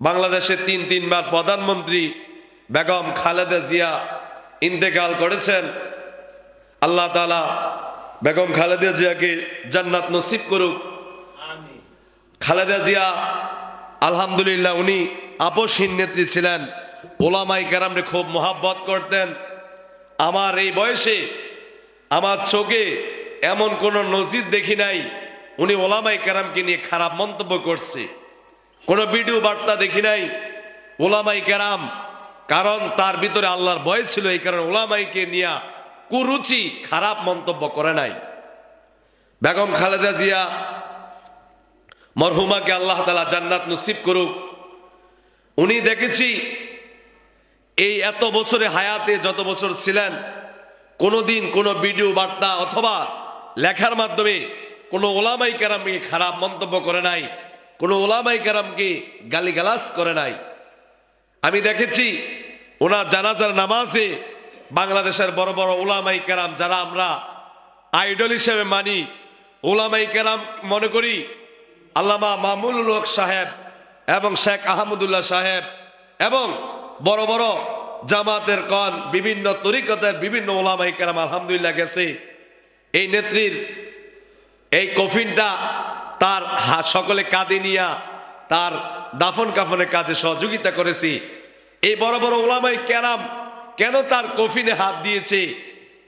বাংলাদেশের তিন তিনবার প্রধানমন্ত্রী বেগম খালেদা জিয়া ইন্তেকাল করেছেন। আল্লাহ তালা বেগম খালেদা জিয়াকে জান্নাত নসিব করুক। খালেদা জিয়া আলহামদুলিল্লাহ উনি আপসহীন নেত্রী ছিলেন। ওলামাই কেরামরে খুব মোহাব্বত করতেন। আমার এই বয়সে আমার চোখে এমন কোনো নজির দেখি নাই। উনি ওলামাই কেরামকে নিয়ে খারাপ মন্তব্য করছে। কোনো ভিডিও বার্তা দেখি নাই। ওলামাই কেরাম, কারণ তার ভিতরে আল্লাহর ভয় ছিল, এই কারণে ওলামাইকে নিয়ে কুরুচি, খারাপ মন্তব্য করে নাই। বেগম খালেদা জিয়া মরহুমাকে আল্লাহ তালা জান্নাত নসিব করুক। উনি দেখেছি, এই এত বছরে হায়াতে যত বছর ছিলেন, কোনোদিন কোনো ভিডিও বার্তা অথবা লেখার মাধ্যমে কোনো ওলামাই কেরামকে খারাপ মন্তব্য করে নাই। কোনো ওলামাই কেরামকে গালিগালাজ করে নাই? আমি দেখেছি ওনার জানাজার নামাজে বাংলাদেশের বড় বড় ওলামাই কেরাম, যারা আমরা আইডল হিসেবে মানি, ওলামাই কেরাম মনে করি, আল্লামা মামুনুল হক সাহেব এবং শেখ আহমদুল্লাহ সাহেব এবং বড় বড় জামাতের কন, বিভিন্ন তরিকতের বিভিন্ন ওলামাই কেরাম আলহামদুলিল্লাহ গেছে। এই নেত্রীর এই কফিনটা তার সকলে কাঁদে নিয়া তার দাফন কাফনের কাজে সহযোগিতা করেছি। এই বড় বড় ওলামাই কেরাম কেন তার কফিনে হাত দিয়েছে?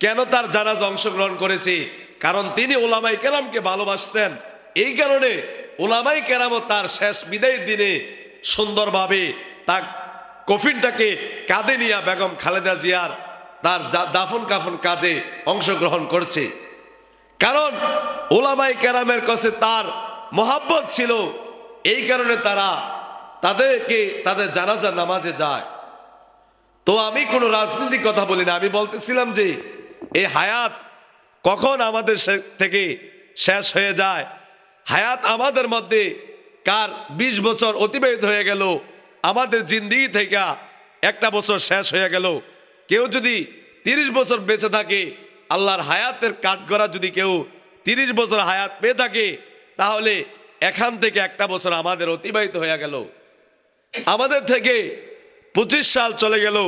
কেন তার জানাজ অংশগ্রহণ করেছে? কারণ তিনি ওলামাই কেরামকে ভালোবাসতেন। এই কারণে ওলামাই কেরামও তার শেষ বিদায়ের দিনে সুন্দরভাবে তার কফিনটাকে কাঁধে নিয়া বেগম খালেদা জিয়ার তার দাফন কাফন কাজে অংশগ্রহণ করছে। কারণ ওলামাই কেরামের কাছে তার মহাব্বত ছিল, এই কারণে তারা তাদেরকে তাদের জানাজার নামাজে যায়। তো আমি কোনো রাজনৈতিক কথা বলি না, আমি বলতেছিলাম যে এই হায়াত কখন আমাদের থেকে শেষ হয়ে যায়? হায়াত আমাদের মধ্যে কার ২০ বছর অতিবাহিত হয়ে গেল, আমাদের জিন্দিগি থেকে একটা বছর শেষ হয়ে গেল। কেউ যদি ৩০ বছর বেঁচে থাকে আল্লাহর হায়াতের কাঠগড়া যদি কেউ ৩০ বছর হায়াত পেয়ে থাকে, তাহলে এখান থেকে একটা বছর আমাদের অতিবাহিত হয়ে গেল। আমাদের থেকে পঁচিশ সাল চলে গেল।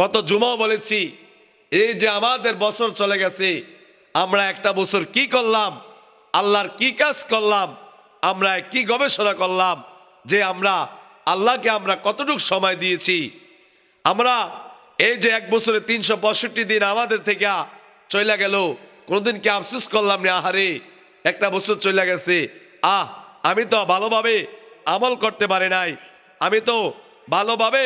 গত জুমাও বলেছি, এই যে আমাদের বছর চলে গেছে, আমরা একটা বছর কি করলাম, আল্লাহর কি কাজ করলাম, আমরা কি গবেষণা করলাম, যে আমরা আল্লাহকে আমরা কতটুকু সময় দিয়েছি, আমরা এই যে এক বছরে তিনশো পঁয়ষট্টি দিন আমাদের থেকে চলে গেল। কোনোদিন কি আফসুস করলাম না আহারে, একটা বছর চলে গেছে। আহ, আমি তো ভালোভাবে আমল করতে পারি নাই। আমি তো ভালোভাবে